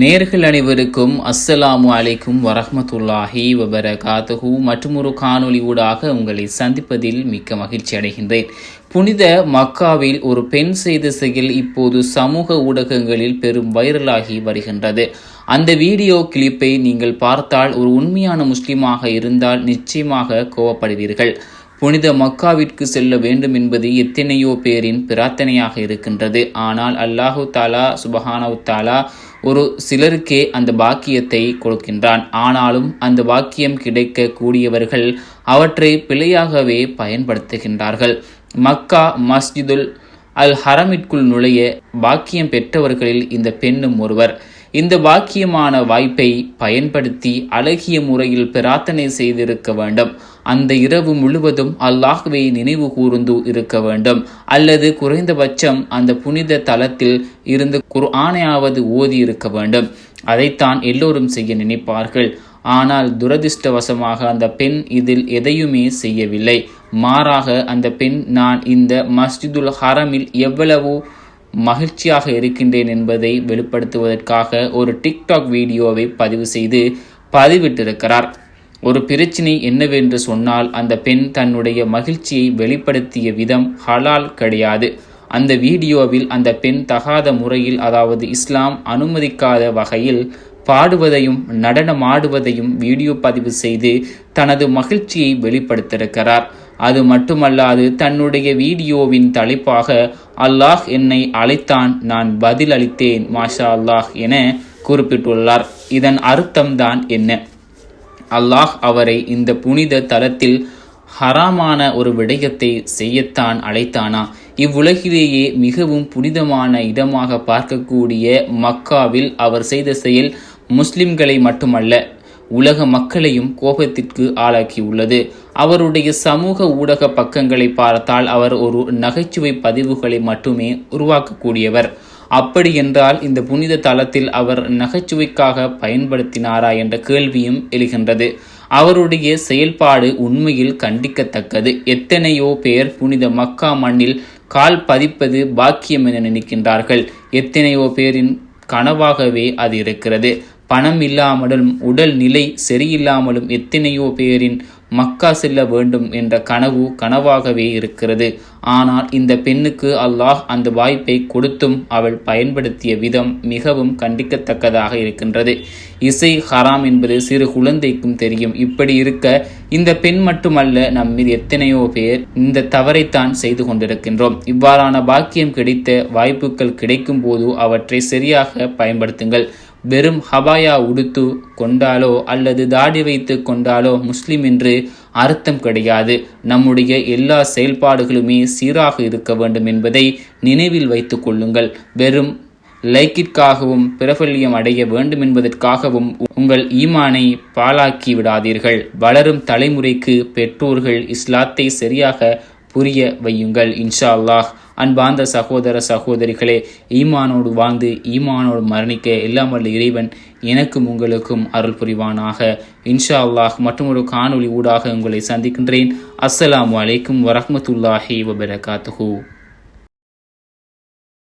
நேர்கள் அனைவருக்கும் அஸ்ஸலாமு அலைக்கும் வரஹ்மத்துல்லாஹி வபரகாத்துஹு. மற்றும் ஒரு காணொளி ஊடாக உங்களை சந்திப்பதில் மிக்க மகிழ்ச்சி அடைகின்றேன். புனித மக்காவில் ஒரு பெண் செய்த செயல் இப்போது சமூக ஊடகங்களில் பெரும் வைரலாகி வருகின்றது. அந்த வீடியோ கிளிப்பை நீங்கள் பார்த்தால் ஒரு உண்மையான முஸ்லீமாக இருந்தால் நிச்சயமாக கோவப்படுவீர்கள். புனித மக்காவிற்கு செல்ல வேண்டும் என்பது எத்தனையோ பேரின் பிரார்த்தனையாக இருக்கின்றது. ஆனால் அல்லாஹு தாலா சுபஹானவு தாலா ஒரு சிலருக்கே அந்த பாக்கியத்தை கொடுக்கின்றான். ஆனாலும் அந்த பாக்கியம் கிடைக்க கூடியவர்கள் அவற்றை பிழையாகவே பயன்படுத்துகின்றார்கள். மக்கா மஸ்ஜிதுல் அல் ஹரமிற்குள் நுழைய பாக்கியம் பெற்றவர்களில் இந்த பெண்ணும் ஒருவர். இந்த பாக்கியமான வாய்ப்பை பயன்படுத்தி அழகிய முறையில் பிரார்த்தனை செய்திருக்க வேண்டும். அந்த இரவு முழுவதும் அல்லாஹ்வை நினைவு கூர்ந்து இருக்க வேண்டும். அல்லது குறைந்தபட்சம் அந்த புனித தலத்தில் இருந்து குர்ஆனையாவது ஓதி இருக்க வேண்டும். அதைத்தான் எல்லோரும் செய்ய நினைப்பார்கள். ஆனால் துரதிர்ஷ்டவசமாக அந்த பெண் இதில் எதையுமே செய்யவில்லை. மாறாக அந்த பெண் நான் இந்த மஸ்ஜிதுல் ஹரமில் எவ்வளவோ மகிழ்ச்சியாக இருக்கின்றேன் என்பதை வெளிப்படுத்துவதற்காக ஒரு டிக்டாக் வீடியோவை பதிவு செய்து பதிவிட்டிருக்கிறார். ஒரு பிரச்சினை என்னவென்று சொன்னால் அந்த பெண் தன்னுடைய மகிழ்ச்சியை வெளிப்படுத்திய விதம் ஹலால் கிடையாது. அந்த வீடியோவில் அந்த பெண் தகாத முறையில் அதாவது இஸ்லாம் அனுமதிக்காத வகையில் பாடுவதையும் நடனமாடுவதையும் வீடியோ பதிவு செய்து தனது மகிழ்ச்சியை வெளிப்படுத்தியிருக்கிறார். அது மட்டுமல்லாது தன்னுடைய வீடியோவின் தலைப்பாக அல்லாஹ் என்னை அழைத்தான் நான் பதில் அளித்தேன் மாஷா அல்லாஹ் என குறிப்பிட்டுள்ளார். இதன் அர்த்தம்தான் என்ன? அல்லாஹ் அவரை இந்த புனித தலத்தில் ஹராமான ஒரு விடயத்தை செய்யத்தான் அழைத்தானா? இவ்வுலகிலேயே மிகவும் புனிதமான இடமாக பார்க்கக்கூடிய மக்காவில் அவர் செய்த செயல் முஸ்லிம்களை மட்டுமல்ல உலக மக்களையும் கோபத்திற்கு ஆளாக்கியுள்ளது. அவருடைய சமூக ஊடக பக்கங்களை பார்த்தால் அவர் ஒரு நகைச்சுவை பதிவுகளை மட்டுமே உருவாக்கக்கூடியவர். அப்படி என்றால் இந்த புனித தலத்தில் அவர் நகைச்சுவைக்காக பயன்படுத்தினாரா என்ற கேள்வியும் எழுகின்றது. அவருடைய செயல்பாடு உண்மையில் கண்டிக்கத்தக்கது. எத்தனையோ பேர் புனித மக்கா மண்ணில் கால் பதிப்பது பாக்கியம் என நினைக்கின்றார்கள். எத்தனையோ பேரின் கனவாகவே அது இருக்கிறது. பணம் இல்லாமலும் உடல் நிலை சரியில்லாமலும் எத்தனையோ பேரின் மக்கா செல்ல வேண்டும் என்ற கனவு கனவாகவே இருக்கிறது. ஆனால் இந்த பெண்ணுக்கு அல்லாஹ் அந்த வாய்ப்பை கொடுத்தும் அவள் பயன்படுத்திய விதம் மிகவும் கண்டிக்கத்தக்கதாக இருக்கின்றது. இசை ஹராம் என்பது சிறு குழந்தைக்கும் தெரியும். இப்படி இருக்க இந்த பெண் மட்டுமல்ல நம்மில் எத்தனையோ பேர் இந்த தவறைத்தான் செய்து கொண்டிருக்கின்றோம். இவ்வாறான பாக்கியம் கிடைத்த வாய்ப்புகள் கிடைக்கும் போது அவற்றை சரியாக பயன்படுத்துங்கள். வெறும் ஹபாயா உடுத்து கொண்டாலோ அல்லது தாடி வைத்து கொண்டாலோ முஸ்லிம் என்று அர்த்தம் கிடையாது. நம்முடைய எல்லா செயல்பாடுகளுமே சீராக இருக்க வேண்டும் என்பதை நினைவில் வைத்துக் கொள்ளுங்கள். வெறும் லைக்கிற்காகவும் பிரபல்யம் அடைய வேண்டும் என்பதற்காகவும் உங்கள் ஈமானை பாலாக்கி விடாதீர்கள். வளரும் தலைமுறைக்கு பெற்றோர்கள் இஸ்லாத்தை சரியாக புரிய வையுங்கள். இன்ஷா அல்லாஹ். அன்பார்ந்த சகோதர சகோதரிகளே ஈமானோடு வாழ்ந்து ஈமானோடு மரணிக்க இல்லாமல் இறைவன் எனக்கும் உங்களுக்கும் அருள் புரிவானாக. இன்ஷா அல்லாஹ் மற்றும் ஒரு காணொளி ஊடாக உங்களை சந்திக்கின்றேன். அஸ்ஸலாமு அலைக்கும் வரஹமத்துல்லாஹி வபரகாத்துஹூ.